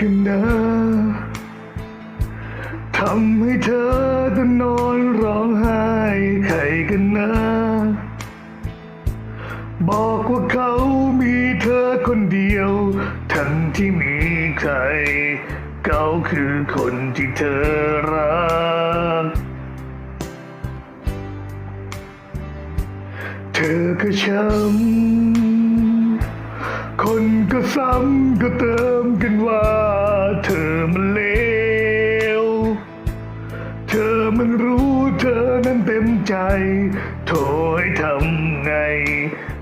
กันนะทำให้เธอต้องนอนร้องไห้ใครกันนะ บอกว่าเขามีเธอคนเดียว ทั้งที่มีใคร เขาคือคนที่เธอรัก เธอก็ช้ำ คนก็ซ้ำก็เติมกันว่า เธอมันเลว เธอมันรู้เธอนั้นเต็มใจ โถให้ทำไง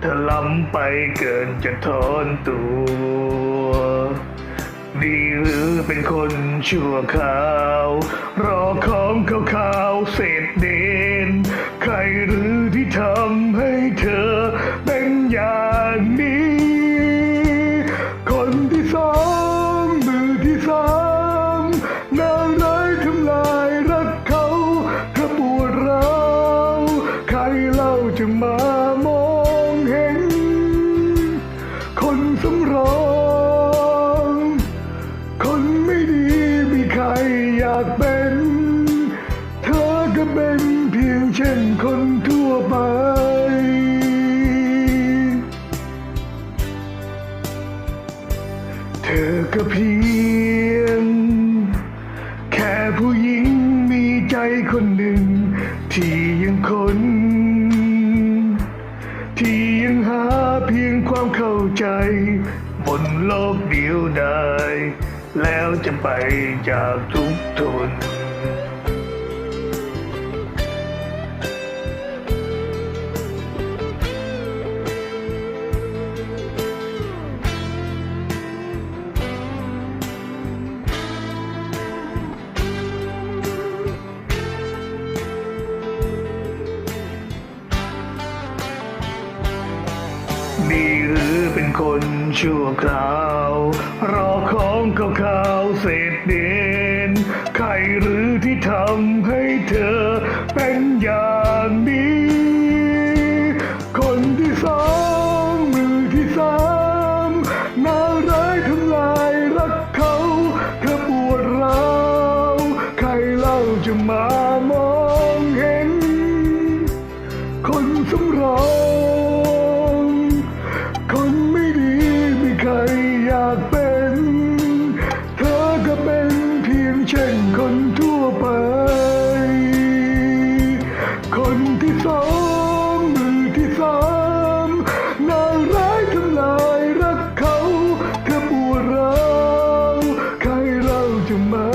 เธอล้ำไปเกินจะทอนตัว ดีหรือเป็นคนชั่วคราว รอของขาขาวๆเศษเด่นใครหรือ จะมามองเห็น คนสำรองคนไม่ดีมีใครอยากเป็น เธอก็เป็นเพียงเช่นคนทั่วไปเธอก็เพียง แค่ผู้หญิงมีใจคนหนึ่ง ความเข้าใจ บนโลกเดียวได้ แล้วจะไปจากทุกทน ดีหรือเป็นคนชั่วคราว รอของเก่าๆเศษเด่นใครหรือที่ทำให้เธอเป็นอย่างนี้ คนที่สองมือที่สามน่าร้ายทำลายรักเขาเธอปวดร้าวใครเล่าจะมามองเห็น คนสมรอง My.